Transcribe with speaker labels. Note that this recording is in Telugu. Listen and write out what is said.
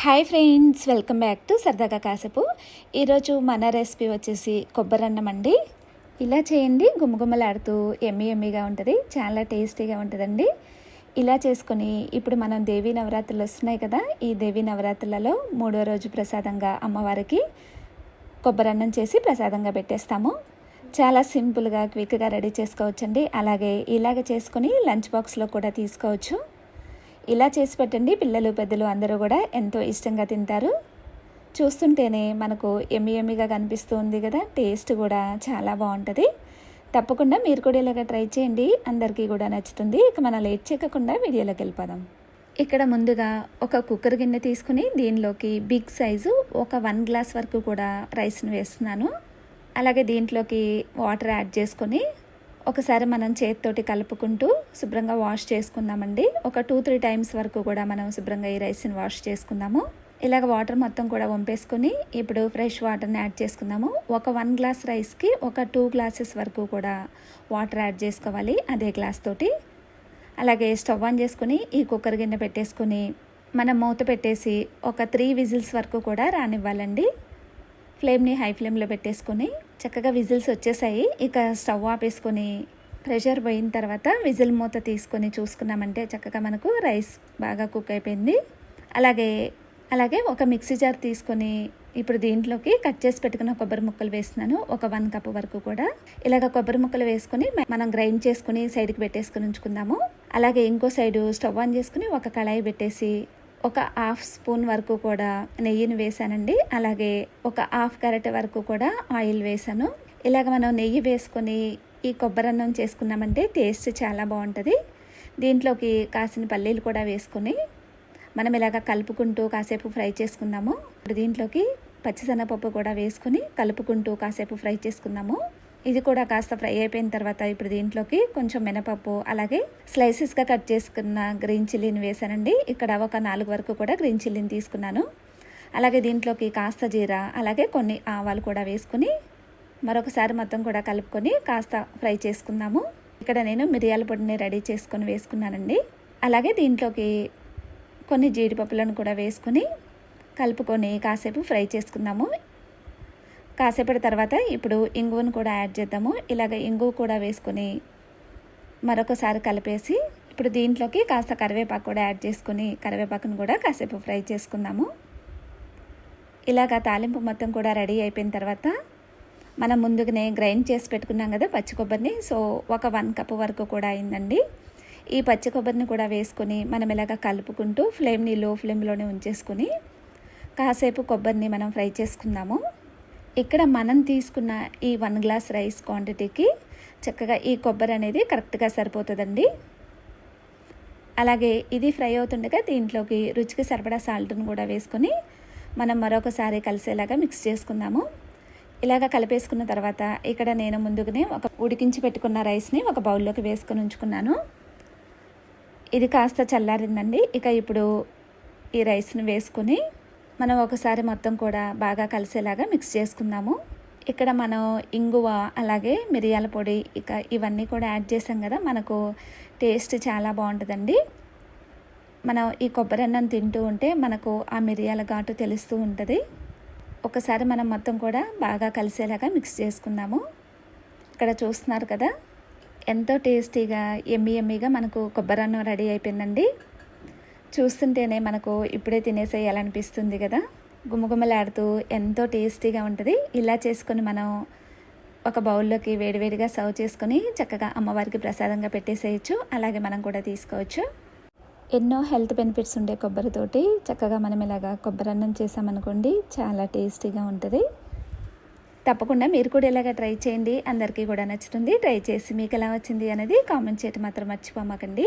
Speaker 1: Hi friends welcome back to సరదాగా కాసేపు. ఈరోజు మన రెసిపీ వచ్చేసి కొబ్బరి అన్నం అండి. ఇలా చేయండి గుమగుమలాడుతూ ఎమ్మి ఎమ్మిగా ఉంటుంది చాలా టేస్టీగా ఉంటుందండి. ఇలా చేసుకొని ఇప్పుడు మనం దేవీ నవరాత్రులు వస్తున్నాయి కదా ఈ దేవీ నవరాత్రులలో మూడో రోజు ప్రసాదంగా అమ్మవారికి కొబ్బరి అన్నం చేసి ప్రసాదంగా పెట్టేస్తాము. చాలా సింపుల్గా క్విక్గా రెడీ చేసుకోవచ్చండి. అలాగే ఇలాగ చేసుకొని లంచ్ బాక్స్లో కూడా తీసుకోవచ్చు. ఇలా చేసి పెట్టండి. పిల్లలు పెద్దలు అందరూ కూడా ఎంతో ఇష్టంగా తింటారు. చూస్తుంటేనే మనకు ఎమ్మి ఎమ్మిగా కనిపిస్తూ ఉంది కదా. టేస్ట్ కూడా చాలా బాగుంటుంది. తప్పకుండా మీరు కూడా ఇలాగ ట్రై చేయండి. అందరికీ కూడా నచ్చుతుంది. ఇక మనం లేట్ చేయకుండా వీడియోలోకి వెళ్ళిపోదాం. ఇక్కడ ముందుగా ఒక కుక్కర్ గిన్నె తీసుకుని దీనిలోకి బిగ్ సైజు ఒక వన్ గ్లాస్ వరకు కూడా రైస్ని వేస్తున్నాను. అలాగే దీంట్లోకి వాటర్ యాడ్ చేసుకొని ఒకసారి మనం చేతితోటి కలుపుకుంటూ శుభ్రంగా వాష్ చేసుకుందామండి. ఒక టూ త్రీ టైమ్స్ వరకు కూడా మనం శుభ్రంగా ఈ రైస్ని వాష్ చేసుకుందాము. ఇలాగ వాటర్ మొత్తం కూడా వంపేసుకొని ఇప్పుడు ఫ్రెష్ వాటర్ని యాడ్ చేసుకుందాము. ఒక వన్ గ్లాస్ రైస్కి ఒక టూ గ్లాసెస్ వరకు కూడా వాటర్ యాడ్ చేసుకోవాలి అదే గ్లాస్ తోటి. అలాగే స్టవ్ ఆన్ చేసుకుని ఈ కుక్కర్ గిన్నె పెట్టేసుకుని మనం మూత పెట్టేసి ఒక త్రీ విజిల్స్ వరకు కూడా రానివ్వాలండి. ఫ్లేమ్ని హై ఫ్లేమ్లో పెట్టేసుకొని చక్కగా విజిల్స్ వచ్చేసాయి. ఇక స్టవ్ ఆపేసుకొని ప్రెషర్ పోయిన తర్వాత విజిల్ మూత తీసుకొని చూసుకున్నామంటే చక్కగా మనకు రైస్ బాగా కుక్ అయిపోయింది. అలాగే అలాగే ఒక మిక్సీ జార్ తీసుకొని ఇప్పుడు దీంట్లోకి కట్ చేసి పెట్టుకున్న కొబ్బరి ముక్కలు వేస్తున్నాను. ఒక వన్ కప్ వరకు కూడా. ఇలాగ కొబ్బరి ముక్కలు వేసుకొని మనం గ్రైండ్ చేసుకుని సైడ్కి పెట్టేసుకుని ఉంచుకుందాము. అలాగే ఇంకో సైడు స్టవ్ ఆన్ చేసుకుని ఒక కళాయి పెట్టేసి ఒక హాఫ్ స్పూన్ వరకు కూడా నెయ్యిని వేసానండి అలాగే ఒక హాఫ్ గరిటె వరకు కూడా ఆయిల్ వేసాను ఇలాగ మనం నెయ్యి వేసుకొని ఈ కొబ్బరి అన్నం చేసుకున్నామంటే టేస్ట్ చాలా బాగుంటుంది. దీంట్లోకి కాసిన పల్లీలు కూడా వేసుకొని మనం ఇలాగ కలుపుకుంటూ కాసేపు ఫ్రై చేసుకుందాము ఇప్పుడు దీంట్లోకి పచ్చిశనగపప్పు కూడా వేసుకొని కలుపుకుంటూ కాసేపు ఫ్రై చేసుకుందాము ఇది కూడా కాస్త ఫ్రై అయిపోయిన తర్వాత ఇప్పుడు దీంట్లోకి కొంచెం మినపప్పు అలాగే స్లైసెస్గా కట్ చేసుకున్న గ్రీన్ చిల్లీని వేసానండి ఇక్కడ ఒక నాలుగు వరకు కూడా గ్రీన్ చిల్లీని తీసుకున్నాను. అలాగే దీంట్లోకి కాస్త జీరా అలాగే కొన్ని ఆవాలు కూడా వేసుకుని మరొకసారి మొత్తం కూడా కలుపుకొని కాస్త ఫ్రై చేసుకుందాము. ఇక్కడ నేను మిరియాల పొడిని రెడీ చేసుకొని వేసుకున్నానండి. అలాగే దీంట్లోకి కొన్ని జీడిపప్పులను కూడా వేసుకొని కలుపుకొని కాసేపు ఫ్రై చేసుకుందాము. కాసేపటి తర్వాత ఇప్పుడు ఇంగువను కూడా యాడ్ చేద్దాము. ఇలాగ ఇంగువ కూడా వేసుకొని మరొకసారి కలిపేసి ఇప్పుడు దీంట్లోకి కాస్త కరివేపాకు కూడా యాడ్ చేసుకొని కరివేపాకును కూడా కాసేపు ఫ్రై చేసుకుందాము. ఇలాగ తాలింపు మొత్తం కూడా రెడీ అయిపోయిన తర్వాత మనం ముందుగానే గ్రైండ్ చేసి పెట్టుకున్నాం కదా పచ్చి కొబ్బరిని. సో ఒక వన్ కప్ వరకు కూడా అయిందండి. ఈ పచ్చి కొబ్బరిని కూడా వేసుకొని మనం ఇలాగ కలుపుకుంటూ ఫ్లేమ్ని లో ఫ్లేమ్లోనే ఉంచేసుకొని కాసేపు కొబ్బరిని మనం ఫ్రై చేసుకుందాము. ఇక్కడ మనం తీసుకున్న ఈ వన్ గ్లాస్ రైస్ క్వాంటిటీకి చక్కగా ఈ కొబ్బరి అనేది కరెక్ట్గా సరిపోతుందండి. అలాగే ఇది ఫ్రై అవుతుండగా దీంట్లోకి రుచికి సరిపడా సాల్ట్ను కూడా వేసుకొని మనం మరొకసారి కలిసేలాగా మిక్స్ చేసుకుందాము. ఇలాగ కలిపేసుకున్న తర్వాత ఇక్కడ నేను ముందుగానే ఒక ఉడికించి పెట్టుకున్న రైస్ని ఒక బౌల్లోకి వేసుకొని ఉంచుకున్నాను. ఇది కాస్త చల్లారిందండి. ఇక ఇప్పుడు ఈ రైస్ని వేసుకొని మనం ఒకసారి మొత్తం కూడా బాగా కలిసేలాగా మిక్స్ చేసుకుందాము. ఇక్కడ మనం ఇంగువ అలాగే మిరియాల పొడి ఇక ఇవన్నీ కూడా యాడ్ చేసాం కదా మనకు టేస్ట్ చాలా బాగుంటుందండి. మనం ఈ కొబ్బరి అన్నం తింటూ ఉంటే మనకు ఆ మిరియాల ఘాటు తెలుస్తూ ఉంటుంది. ఒకసారి మనం మొత్తం కూడా బాగా కలిసేలాగా మిక్స్ చేసుకుందాము. ఇక్కడ చూస్తున్నారు కదా ఎంతో టేస్టీగా ఎమ్మి ఎమ్మిగా మనకు కొబ్బరి అన్నం రెడీ అయిపోయిందండి. చూస్తుంటేనే మనకు ఇప్పుడే తినేసేయాలనిపిస్తుంది కదా. గుమగుమలాడుతూ ఎంతో టేస్టీగా ఉంటుంది. ఇలా చేసుకొని మనం ఒక బౌల్లోకి వేడివేడిగా సర్వ్ చేసుకొని చక్కగా అమ్మవారికి ప్రసాదంగా పెట్టేసేయచ్చు. అలాగే మనం కూడా తీసుకోవచ్చు. ఎన్నో హెల్త్ బెనిఫిట్స్ ఉండే కొబ్బరితోటి చక్కగా మనం ఇలాగా కొబ్బరి అన్నం చేసామనుకోండి చాలా టేస్టీగా ఉంటుంది. తప్పకుండా మీరు కూడా ఇలాగ ట్రై చేయండి. అందరికీ కూడా నచ్చుతుంది. ట్రై చేసి మీకు ఎలా వచ్చింది అనేది కామెంట్ చేయటం మాత్రం మర్చిపోమాకండి.